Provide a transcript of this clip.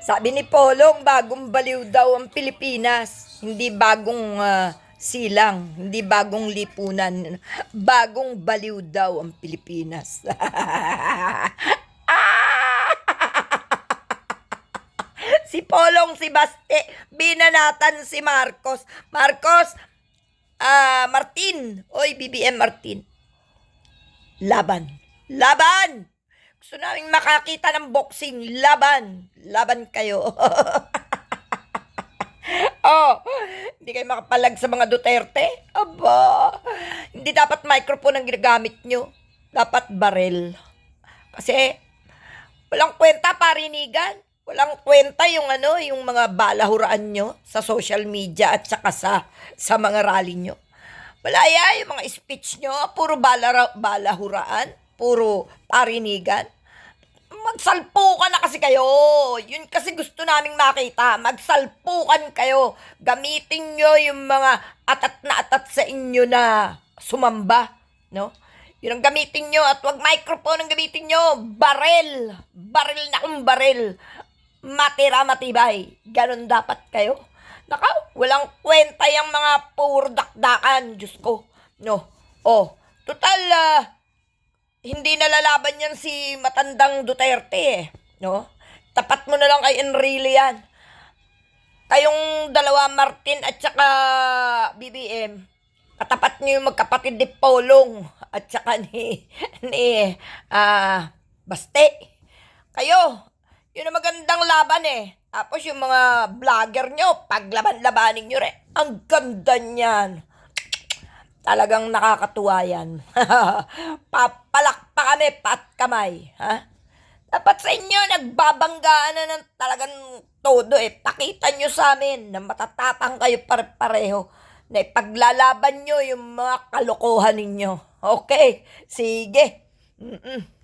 Sabi ni Polong, bagong baliw daw ang Pilipinas. Hindi bagong ah, silang, hindi bagong lipunan. Bagong baliw daw ang Pilipinas. si Polong, si Baste, binanatan si Marcos. Marcos, ah, Martin, oy, BBM Martin. Laban. Laban! Gusto namin makakita ng boxing. Laban. Laban kayo. oh, hindi kayo makapalag sa mga Duterte? Aba, hindi dapat microphone ang ginagamit nyo. Dapat barel. Kasi, walang kwenta parinigan. Walang kwenta yung ano, yung mga balahuraan nyo sa social media at saka sa, sa mga rally nyo. Wala ya, yung mga speech nyo, puro balara, balahuraan, puro parinigan. Magsalpukan na kasi kayo. Yun kasi gusto naming makita. Magsalpukan kayo. Gamitin nyo yung mga atat na atat sa inyo na sumamba. No? Yun ang gamitin nyo at wag microphone ang gamitin nyo. Barel. Barel na kung barel. Matira matibay. Ganon dapat kayo. Naka, walang kwenta yung mga puro dakdakan. Diyos ko. No. Oh, total, ah, hindi nalalaban yan si matandang Duterte eh. No? Tapat mo na lang kay Enrile yan. Kayong dalawa, Martin at saka BBM, katapat niyo yung magkapatid ni Polong at saka ni, ni ah, Baste. Kayo, yun ang magandang laban eh. Tapos yung mga vlogger nyo, paglaban-labanin nyo rin. Ang ganda niyan. Talagang nakakatuwa yan. Papalak pa kami, pat kamay. Ha? Dapat sa inyo, nagbabanggaan na ng talagang todo eh. Pakita nyo sa amin na matatapang kayo pare-pareho. Na ipaglalaban nyo yung mga kalokohan ninyo. Okay, sige. Mm-mm.